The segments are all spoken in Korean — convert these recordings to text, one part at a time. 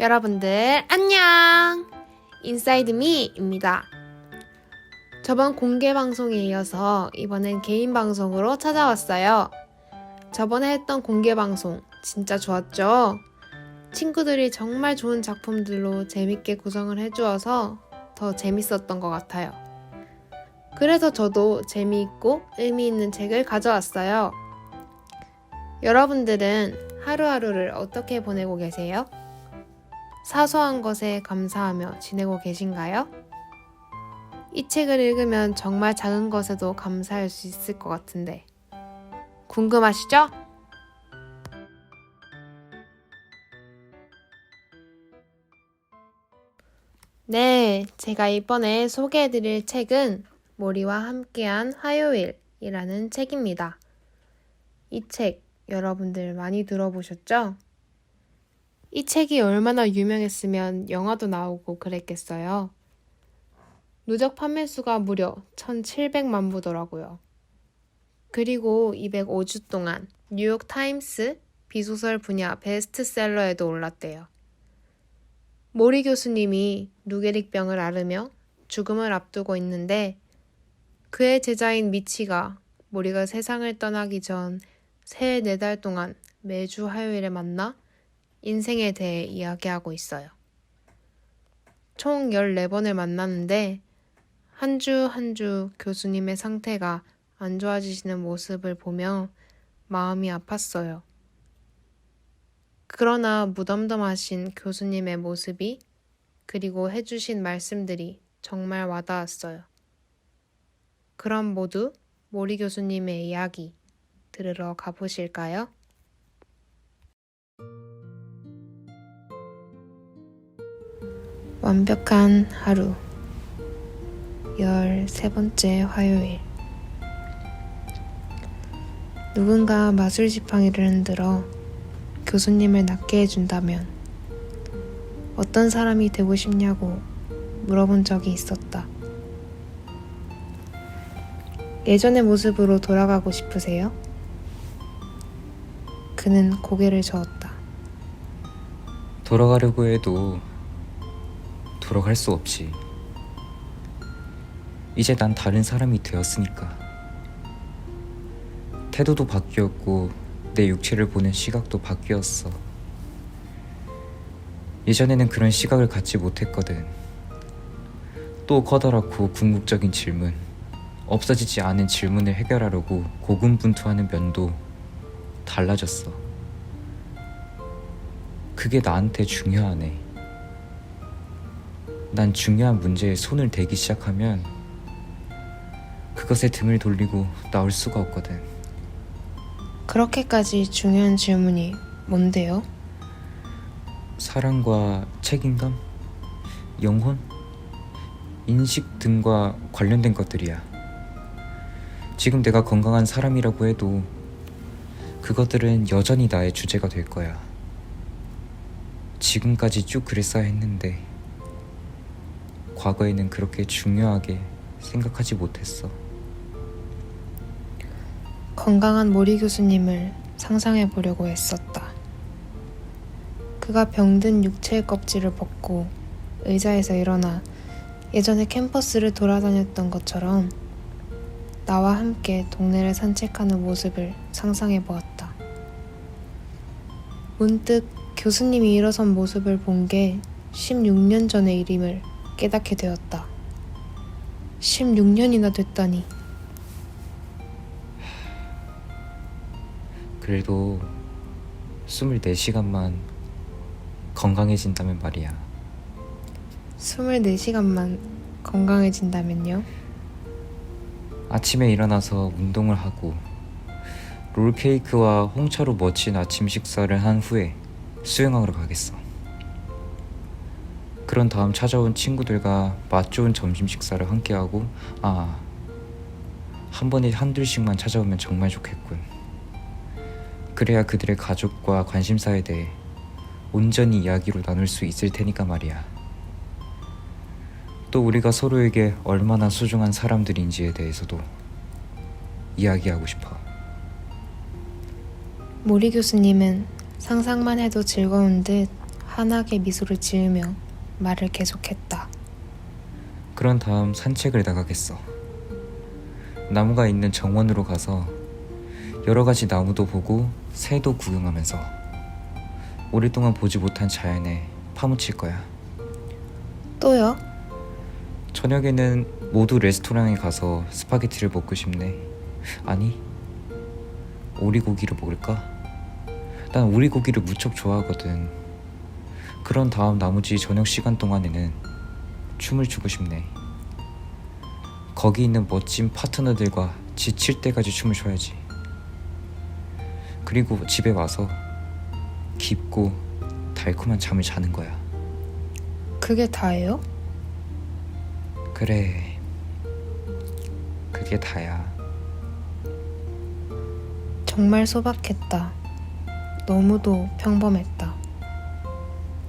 여러분들 안녕! 인사이드미입니다. 저번 공개 방송에 이어서 이번엔 개인 방송으로 찾아왔어요. 저번에 했던 공개 방송 진짜 좋았죠? 친구들이 정말 좋은 작품들로 재밌게 구성을 해주어서 더 재밌었던 것 같아요. 그래서 저도 재미있고 의미 있는 책을 가져왔어요. 여러분들은 하루하루를 어떻게 보내고 계세요? 사소한 것에 감사하며 지내고 계신가요? 이 책을 읽으면 정말 작은 것에도 감사할 수 있을 것 같은데. 궁금하시죠? 네, 제가 이번에 소개해드릴 책은 모리와 함께한 화요일이라는 책입니다. 이 책 여러분들 많이 들어보셨죠? 이 책이 얼마나 유명했으면 영화도 나오고 그랬겠어요. 누적 판매 수가 무려 1,700만 부더라고요. 그리고 205주 동안 뉴욕 타임스 비소설 분야 베스트셀러에도 올랐대요. 모리 교수님이 누게릭병을 앓으며 죽음을 앞두고 있는데 그의 제자인 미치가 모리가 세상을 떠나기 전세네달 동안 매주 화요일에 만나 인생에 대해 이야기하고 있어요. 총 14번을 만났는데 한 주 한 주 교수님의 상태가 안 좋아지시는 모습을 보며 마음이 아팠어요. 그러나 무덤덤하신 교수님의 모습이 그리고 해주신 말씀들이 정말 와닿았어요. 그럼 모두 모리 교수님의 이야기 들으러 가보실까요? 완벽한 하루. 13번째 화요일. 누군가 마술 지팡이를 흔들어 교수님을 낫게 해준다면 어떤 사람이 되고 싶냐고 물어본 적이 있었다. 예전의 모습으로 돌아가고 싶으세요? 그는 고개를 저었다. 돌아가려고 해도 돌아갈 수 없지. 이제 난 다른 사람이 되었으니까. 태도도 바뀌었고 내 육체를 보는 시각도 바뀌었어. 예전에는 그런 시각을 갖지 못했거든. 또 커다랗고 궁극적인 질문, 없어지지 않은 질문을 해결하려고 고군분투하는 면도 달라졌어. 그게 나한테 중요하네. 난 중요한 문제에 손을 대기 시작하면 그것에 등을 돌리고 나올 수가 없거든. 그렇게까지 중요한 질문이 뭔데요? 사랑과 책임감, 영혼, 인식 등과 관련된 것들이야. 지금 내가 건강한 사람이라고 해도 그것들은 여전히 나의 주제가 될 거야. 지금까지 쭉 그랬어야 했는데 과거에는 그렇게 중요하게 생각하지 못했어. 건강한 모리 교수님을 상상해 보려고 애썼다. 그가 병든 육체의 껍질을 벗고 의자에서 일어나 예전에 캠퍼스를 돌아다녔던 것처럼 나와 함께 동네를 산책하는 모습을 상상해 보았다. 문득 교수님이 일어선 모습을 본 게 16년 전의 일임을 깨닫게 되었다. 16년이나 됐다니. 그래도 24시간만 건강해진다면 말이야. 24시간만 건강해진다면요? 아침에 일어나서 운동을 하고 롤케이크와 홍차로 멋진 아침 식사를 한 후에 수영하러 가겠어. 그런 다음 찾아온 친구들과 맛 좋은 점심 식사를 함께하고 아, 한 번에 한둘씩만 찾아오면 정말 좋겠군. 그래야 그들의 가족과 관심사에 대해 온전히 이야기로 나눌 수 있을 테니까 말이야. 또 우리가 서로에게 얼마나 소중한 사람들인지에 대해서도 이야기하고 싶어. 모리 교수님은 상상만 해도 즐거운 듯 환하게 미소를 지으며 말을 계속했다. 그런 다음 산책을 나가겠어. 나무가 있는 정원으로 가서 여러 가지 나무도 보고 새도 구경하면서 오랫동안 보지 못한 자연에 파묻힐 거야. 또요? 저녁에는 모두 레스토랑에 가서 스파게티를 먹고 싶네. 아니, 오리고기를 먹을까? 난 오리고기를 무척 좋아하거든. 그런 다음 나머지 저녁 시간 동안에는 춤을 추고 싶네. 거기 있는 멋진 파트너들과 지칠 때까지 춤을 춰야지. 그리고 집에 와서 깊고 달콤한 잠을 자는 거야. 그게 다예요? 그래. 그게 다야. 정말 소박했다. 너무도 평범했다.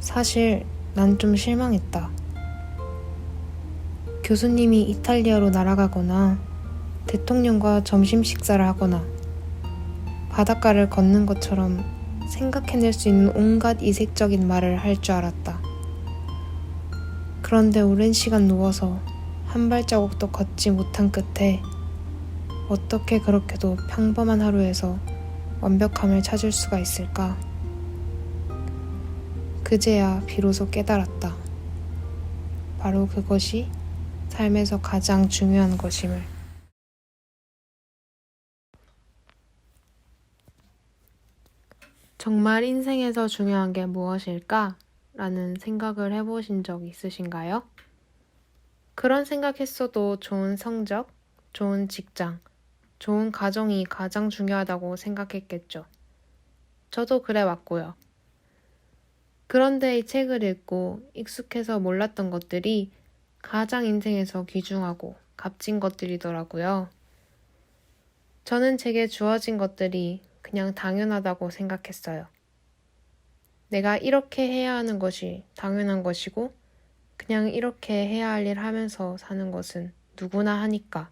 사실 난 좀 실망했다. 교수님이 이탈리아로 날아가거나 대통령과 점심 식사를 하거나 바닷가를 걷는 것처럼 생각해낼 수 있는 온갖 이색적인 말을 할 줄 알았다. 그런데 오랜 시간 누워서 한 발자국도 걷지 못한 끝에 어떻게 그렇게도 평범한 하루에서 완벽함을 찾을 수가 있을까? 그제야 비로소 깨달았다. 바로 그것이 삶에서 가장 중요한 것임을. 정말 인생에서 중요한 게 무엇일까? 라는 생각을 해보신 적 있으신가요? 그런 생각했어도 좋은 성적, 좋은 직장, 좋은 가정이 가장 중요하다고 생각했겠죠. 저도 그래 왔고요. 그런데 이 책을 읽고 익숙해서 몰랐던 것들이 가장 인생에서 귀중하고 값진 것들이더라고요. 저는 제게 주어진 것들이 그냥 당연하다고 생각했어요. 내가 이렇게 해야 하는 것이 당연한 것이고, 그냥 이렇게 해야 할 일 하면서 사는 것은 누구나 하니까.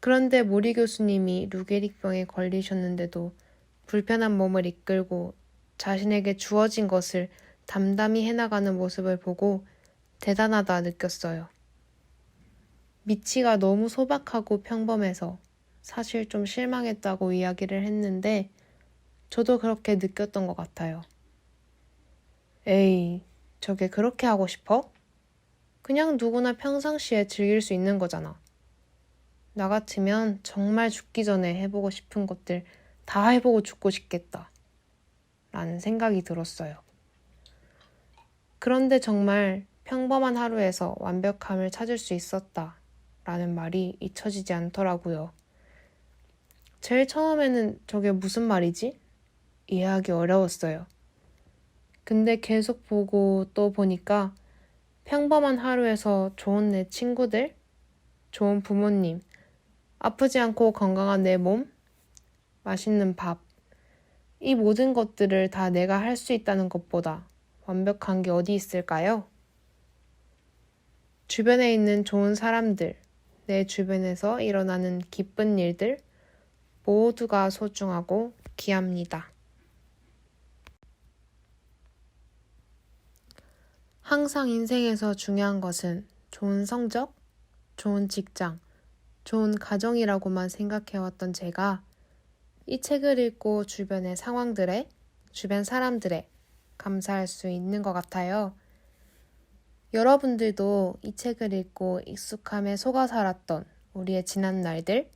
그런데 모리 교수님이 루게릭병에 걸리셨는데도 불편한 몸을 이끌고 자신에게 주어진 것을 담담히 해나가는 모습을 보고 대단하다 느꼈어요. 미치가 너무 소박하고 평범해서 사실 좀 실망했다고 이야기를 했는데 저도 그렇게 느꼈던 것 같아요. 에이, 저게 그렇게 하고 싶어? 그냥 누구나 평상시에 즐길 수 있는 거잖아. 나 같으면 정말 죽기 전에 해보고 싶은 것들 다 해보고 죽고 싶겠다. 라는 생각이 들었어요. 그런데 정말 평범한 하루에서 완벽함을 찾을 수 있었다. 라는 말이 잊혀지지 않더라고요. 제일 처음에는 저게 무슨 말이지? 이해하기 어려웠어요. 근데 계속 보고 또 보니까 평범한 하루에서 좋은 내 친구들, 좋은 부모님, 아프지 않고 건강한 내 몸, 맛있는 밥, 이 모든 것들을 다 내가 할 수 있다는 것보다 완벽한 게 어디 있을까요? 주변에 있는 좋은 사람들, 내 주변에서 일어나는 기쁜 일들, 모두가 소중하고 귀합니다. 항상 인생에서 중요한 것은 좋은 성적, 좋은 직장, 좋은 가정이라고만 생각해왔던 제가 이 책을 읽고 주변의 상황들에, 주변 사람들에 감사할 수 있는 것 같아요. 여러분들도 이 책을 읽고 익숙함에 속아 살았던 우리의 지난 날들,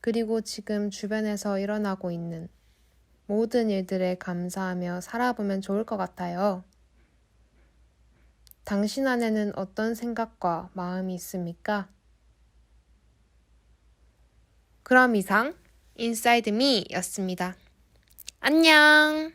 그리고 지금 주변에서 일어나고 있는 모든 일들에 감사하며 살아보면 좋을 것 같아요. 당신 안에는 어떤 생각과 마음이 있습니까? 그럼 이상 인사이드 미였습니다. 안녕!